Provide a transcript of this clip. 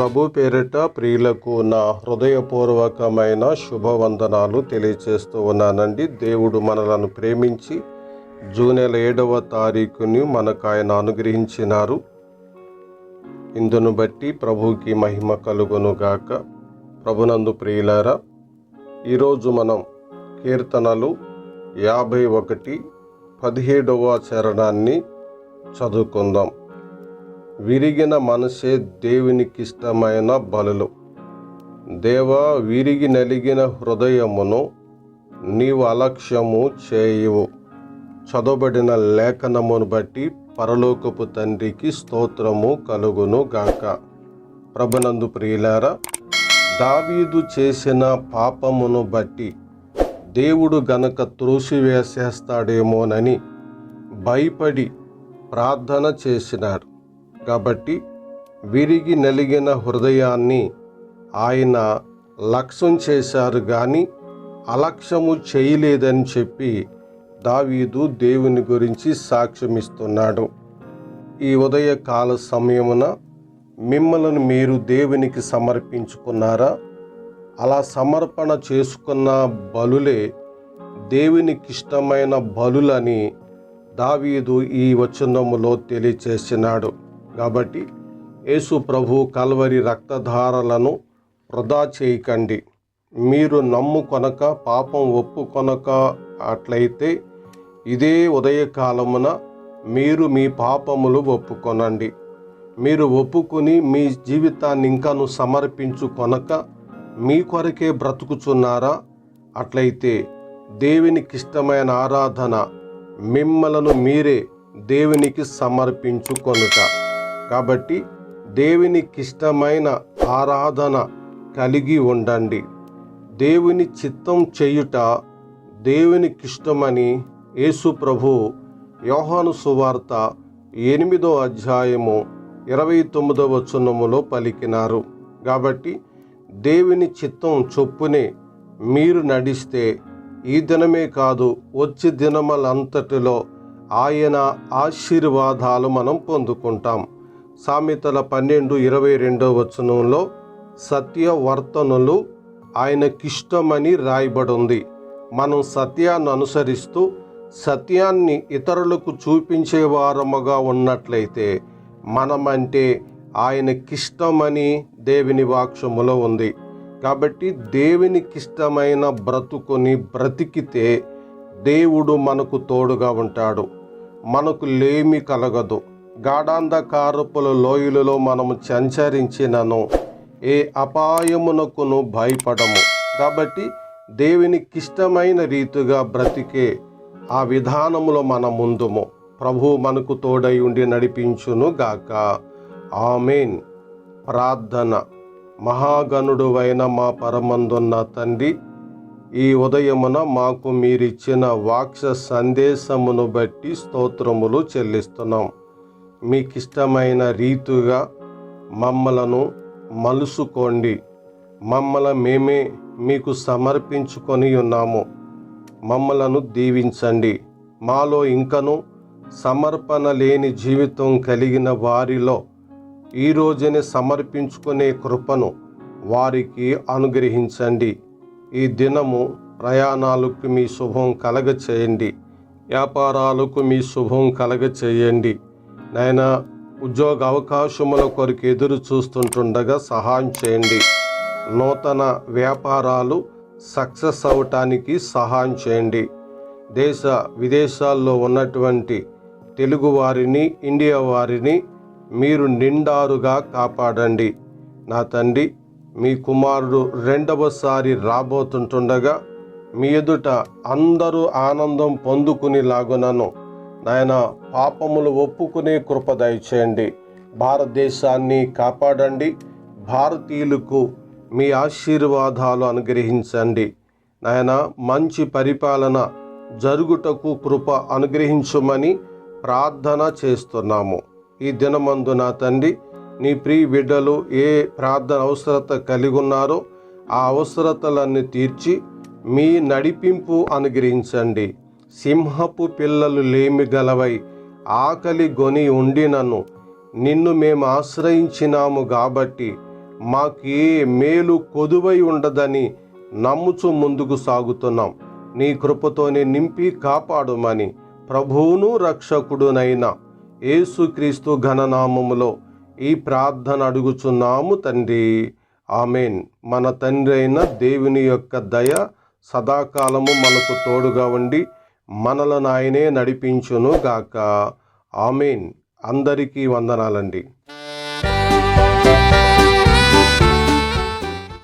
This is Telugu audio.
ప్రభు పేరిట ప్రియులకు నా హృదయపూర్వకమైన శుభవందనాలు తెలియచేస్తూ ఉన్నానండి. దేవుడు మనలను ప్రేమించి జూన్ నెల ఏడవ తారీఖుని మనకు ఆయన అనుగ్రహించినారు. ఇందును బట్టి ప్రభుకి మహిమ కలుగునుగాక. ప్రభునందు ప్రియులారా ఈరోజు మనం కీర్తనలు యాభై ఒకటి పదిహేడవ చరణాన్ని చదువుకుందాం. విరిగిన మనసే దేవునికిష్టమైన బలులు. దేవ విరిగి నలిగిన హృదయమును నీవు అలక్ష్యము చేయువు. చదవబడిన లేఖనమును బట్టి పరలోకపు తండ్రికి స్తోత్రము కలుగును గాక. ప్రభునందు ప్రియులారా దావీదు చేసిన పాపమును బట్టి దేవుడు గనక త్రోసివేసేస్తాడేమోనని భయపడి ప్రార్థన చేసినాడు కాబట్టి విరిగి నలిగిన హృదయాన్ని ఆయన లక్ష్యం చేశారు కానీ అలక్ష్యము చేయలేదని చెప్పి దావీదు దేవుని గురించి సాక్ష్యమిస్తున్నాడు ఈ ఉదయకాల సమయమున మిమ్మల్ని మీరు దేవునికి సమర్పించుకున్నారా? అలా సమర్పణ చేసుకున్న బలులే దేవునికిష్టమైన బలులని దావీదు ఈ వచనములో తెలియచేసినాడు. కాబట్టి యేసు ప్రభు కల్వరి రక్తధారలను వృధా చేయకండి. మీరు నమ్ముకొనక పాపం ఒప్పుకొనక అట్లయితే ఇదే ఉదయకాలమున మీరు మీ పాపములు ఒప్పుకొనండి. మీరు ఒప్పుకొని మీ జీవితాన్ని ఇంకాను సమర్పించుకొనక మీ కొరకే బ్రతుకుచున్నారా? అట్లయితే దేవునికి ఇష్టమైన ఆరాధన మిమ్మలను మీరే దేవునికి సమర్పించుకొనుట. కాబట్టి దేవునికిష్టమైన ఆరాధన కలిగి ఉండండి. దేవుని చిత్తం చేయుట దేవునికిష్టమని యేసు ప్రభు యోహాను సువార్త ఎనిమిదో అధ్యాయము ఇరవై తొమ్మిదో వచనములో పలికినారు. కాబట్టి దేవుని చిత్తం చొప్పునే మీరు నడిస్తే ఈ దినమే కాదు వచ్చే దినములంతటిలో ఆయన ఆశీర్వాదాలు మనం పొందుకుంటాం. సామెతల పన్నెండు ఇరవై రెండో వచనంలో సత్యవర్తనులు ఆయనకిష్టమని రాయబడింది. మనం సత్యాన్ని అనుసరిస్తూ సత్యాన్ని ఇతరులకు చూపించే వారముగా ఉన్నట్లయితే మనమంటే ఆయనకిష్టమని దేవుని వాక్యములో ఉంది. కాబట్టి దేవునికిష్టమైన బ్రతుకుని బ్రతికితే దేవుడు మనకు తోడుగా ఉంటాడు. మనకు లేమి కలగదు. గాఢాంధకారపుల లోయలలో మనము సంచరించినను. ఏ అపాయమునకును భయపడము. కాబట్టి దేవునికిష్టమైన రీతిగా బ్రతికే ఆ విధానములో మన ముందుము ప్రభు మనకు తోడై ఉండి నడిపించును గాక. ఆమెన్. ప్రార్థన. మహాగణుడు అయిన మా పరమందున్న తండ్రి ఈ ఉదయమున మాకు మీరిచ్చిన వాక్స సందేశమును బట్టి స్తోత్రములు చెల్లిస్తున్నాం. మీకిష్టమైన రీతిగా మమ్మలను మలుసుకోండి. మమ్మల మేమే మీకు సమర్పించుకొని ఉన్నాము. మమ్మలను దీవించండి. మాలో ఇంకను సమర్పణ లేని జీవితం కలిగిన వారిలో ఈ సమర్పించుకునే కృపను వారికి అనుగ్రహించండి. ఈ దినము ప్రయాణాలకు మీ శుభం కలగ చేయండి వ్యాపారాలకు మీ శుభం కలగ చేయండి నాయన ఉద్యోగ అవకాశముల కొరకు ఎదురు చూస్తుంటుండగా సహాయం చేయండి. నూతన వ్యాపారాలు సక్సెస్ అవటానికి సహాయం చేయండి. దేశ విదేశాల్లో ఉన్నటువంటి తెలుగు వారిని ఇండియా వారిని మీరు నిండారుగా కాపాడండి. నా తండ్రి మీ కుమారుడు రెండవసారి రాబోతుంటుండగా మీ ఎదుట అందరూ ఆనందం పొందుకునేలాగునను. నాయన పాపములు ఒప్పుకునే కృప దయచేయండి. భారతదేశాన్ని కాపాడండి. భారతీయులకు మీ ఆశీర్వాదాలు అనుగ్రహించండి. నాయన మంచి పరిపాలన జరుగుటకు కృప అనుగ్రహించమని ప్రార్థన చేస్తున్నాము. ఈ దినమందు నా తండ్రి నీ ప్రియ బిడ్డలు ఏ ప్రార్థన అవసరత కలిగి ఉన్నారో ఆ అవసరతలన్నీ తీర్చి మీ నడిపింపు అనుగ్రహించండి. సింహపు పిల్లలు లేమి గలవై ఆకలి గొని ఉండినను. నిన్ను మేము ఆశ్రయించినాము కాబట్టి మాకే మేలు కొదువై ఉండదని నమ్ముచు ముందుకు సాగుతున్నాం. నీ కృపతోనే నింపి కాపాడుమని ప్రభువును రక్షకుడునైన యేసుక్రీస్తు ఘననామములో ఈ ప్రార్థన అడుగుచున్నాము తండ్రి. ఆమెన్. మన తండ్రి అయిన దేవుని యొక్క దయ సదాకాలము మనకు తోడుగా ఉండి మనలను ఆయనే నడిపించును గాక ఆమెన్. అందరికీ వందనాలండి.